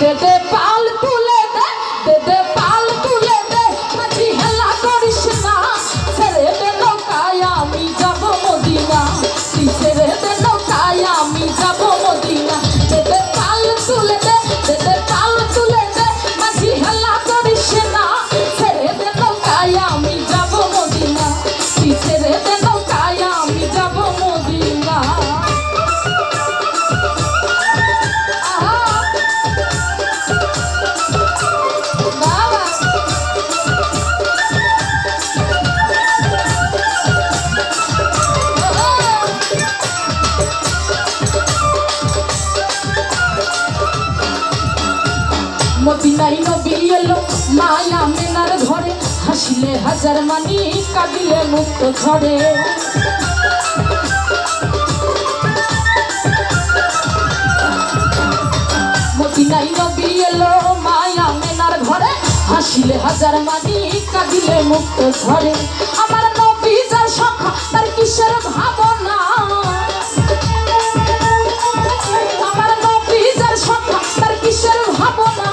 দে মদিনাই নবী এলো, মায়া মেনার ঘরে, হাসিলে হাজার মানি, কাঁদিলে মুক্ত ঝরে মদিনাই নবী এলো, মায়া মেনার ঘরে, হাসিলে হাজার মানি, কাঁদিলে মুক্ত ঝরে আমার নবী যার সখা, তার কিসের ভাবনা? আমার নবী যার সখা, তার কিসের ভাবনা?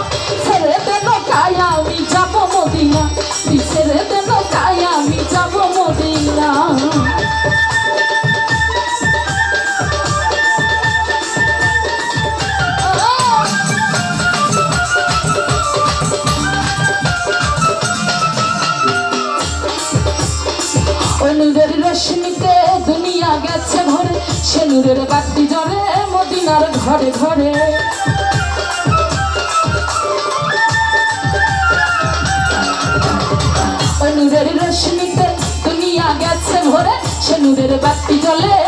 যাব মদিনা। নূরের রশ্মিতে দুনিয়া গেছে ভরে সে নূরের বাতি জ্বরে মদিনার ঘরে ঘরে। বাতি জ্বলে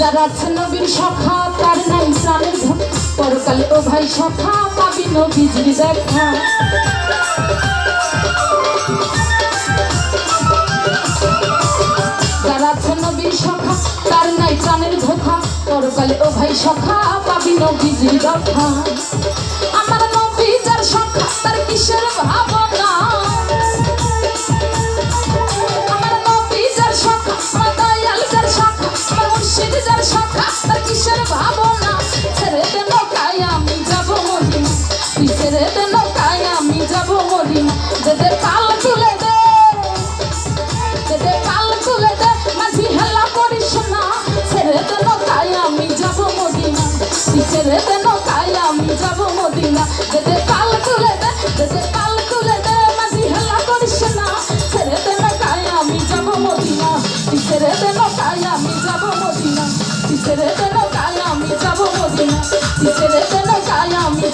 যারা আছে নবীর সখা, তার নাই ধন পরকালে ও ভাই সখা, পাবি নবীজির দেখা যারা আছে নবীর সখা নাই প্রাণের ধোখা পরকালে ও ভাই সখা, পাবি নবীজির দেখা আমার আমি যাব মদিনা দে দে পাল তুলে দে। দে পাল তুলে দে, মাঝি হেলা করিস না। ছেড়ে দে নৌকায় আমি যাব মদিনা। তুই ছেড়ে দে নৌকায় আমি যাব মদিনা। দে পাল তুলে দে দে পাল তুলে দে, মাঝি হেলা করিস না। ছেড়ে দে নৌকায় আমি যাব মদিনা। তুই ছেড়ে দে নৌকায় আমি যাব মদিনা।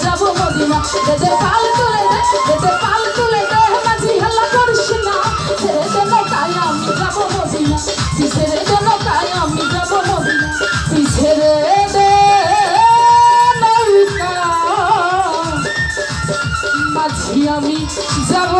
যাব মদিনা। যেতে পাল তুলে দে যেতে পাল তুলে দে মাঝি হেলা করিস না। ছেড়ে দেন তাই আমি যাব মদিনা। তুই ছেড়ে দেন তাই আমি যাব মদিনা। তুই ছেড়ে দে মাঝি, আমি যাব